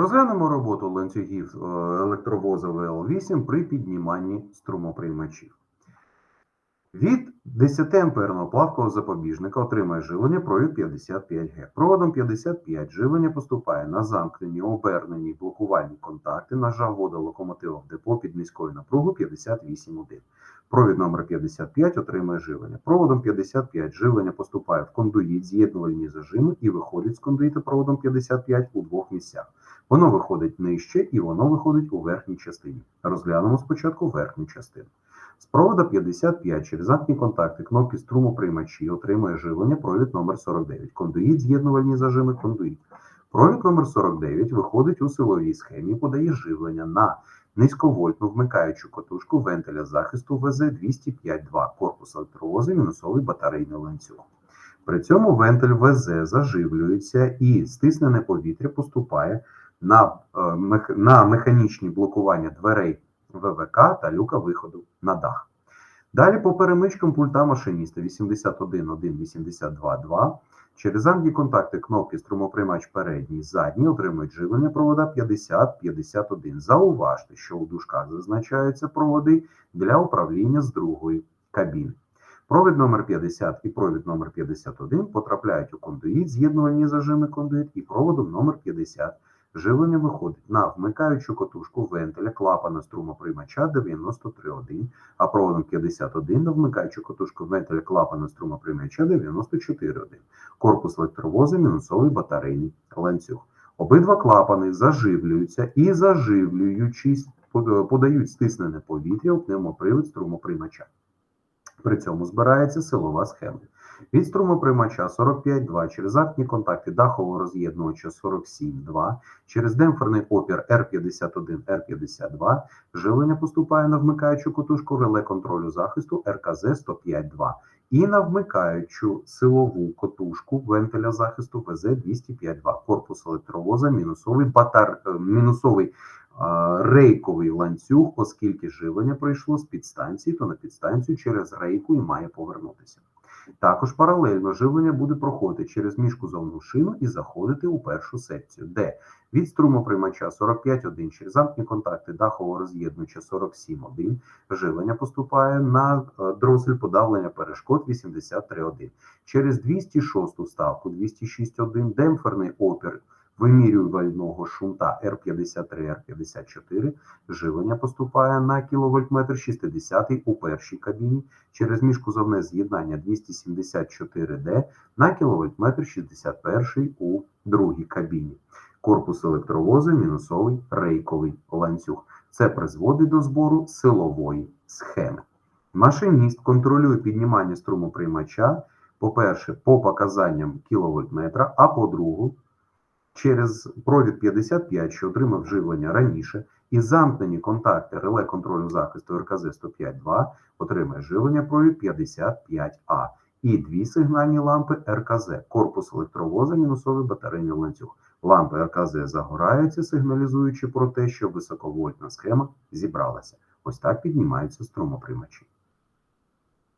Розглянемо роботу ланцюгів е, електровоза ВЛ8 при підніманні струмоприймачів. Від 10 амперного плавкого запобіжника отримає живлення провід 55 Г. Проводом 55 живлення поступає на замкнені, обернені блокувальні контакти, нажав вода локомотива в депо під низькою напругою 58,1. Провід номер 55 отримує живлення. Проводом 55 живлення поступає в кондуїт, з'єднувальні зажими і виходить з кондуїта проводом 55 у двох місцях. Воно виходить нижче і воно виходить у верхній частині. Розглянемо спочатку верхню частину. З провода 55 через замкні контакти кнопки струмоприймачі отримує живлення провід номер 49. Кондуїт, з'єднувальні зажими, кондуїт. Провід номер 49 виходить у силовій схемі, подає живлення на низьковольтну вмикаючу котушку вентиля захисту ВЗ-205-2, корпус електровозу, мінусовий батарейний ланцюг. При цьому вентиль ВЗ заживлюється і стиснене повітря поступає на, е, на механічні блокування дверей ВВК та люка виходу на дах. Далі по перемичкам пульта машиніста 81.1.82.2 через контакти кнопки струмоприймач передній, задній отримують живлення провода 50-51. Зауважте, що у дужках зазначаються проводи для управління з другої кабіни. Провід номер 50 і провід номер 51 потрапляють у кондуїт, з'єднувальні зажими кондуїт і проводом номер 50 Живлення виходить на вмикаючу котушку вентиля клапана струмоприймача 93.1, а проводом 51 на вмикаючу котушку вентиля клапана струмоприймача 94.1. Корпус електровоза мінусовий батарейний ланцюг. Обидва клапани заживлюються і заживлюючись подають стиснене повітря у пневмопривід струмоприймача. При цьому збирається силова схема. Від струмоприймача 45,2 через замкні контакти дахового роз'єднувача 47,2 через демпферний опір R51, R52 живлення поступає на вмикаючу котушку реле контролю захисту РКЗ 105.2 і на вмикаючу силову котушку вентиля захисту ВЗ 205.2 корпус електровоза мінусовий батар, е, мінусовий рейковий ланцюг, оскільки живлення пройшло з підстанції, то на підстанцію через рейку і має повернутися. Також паралельно живлення буде проходити через міжкузовну шину і заходити у першу секцію, де від струмоприймача 45.1 через замкні контакти дахового роз'єднувача 47.1 живлення поступає на е, дросель подавлення перешкод 83.1. Через 206 вставку 206.1 демпферний опір вимірювального шунта R53, R54 живлення поступає на кіловольтметр 60 у першій кабіні через міжкузовне з'єднання 274D на кіловольтметр 61 у другій кабіні. Корпус електровоза мінусовий рейковий ланцюг. Це призводить до збору силової схеми. Машиніст контролює піднімання струмоприймача, по-перше, по показанням кіловольтметра, а по-друге, через провід 55, що отримав живлення раніше, і замкнені контакти реле контролю захисту РКЗ 105.2 отримає живлення провід 55А і дві сигнальні лампи РКЗ, корпус електровоза, мінусовий батарейний ланцюг. Лампи РКЗ загораються, сигналізуючи про те, що високовольтна схема зібралася. Ось так піднімаються струмоприймачі.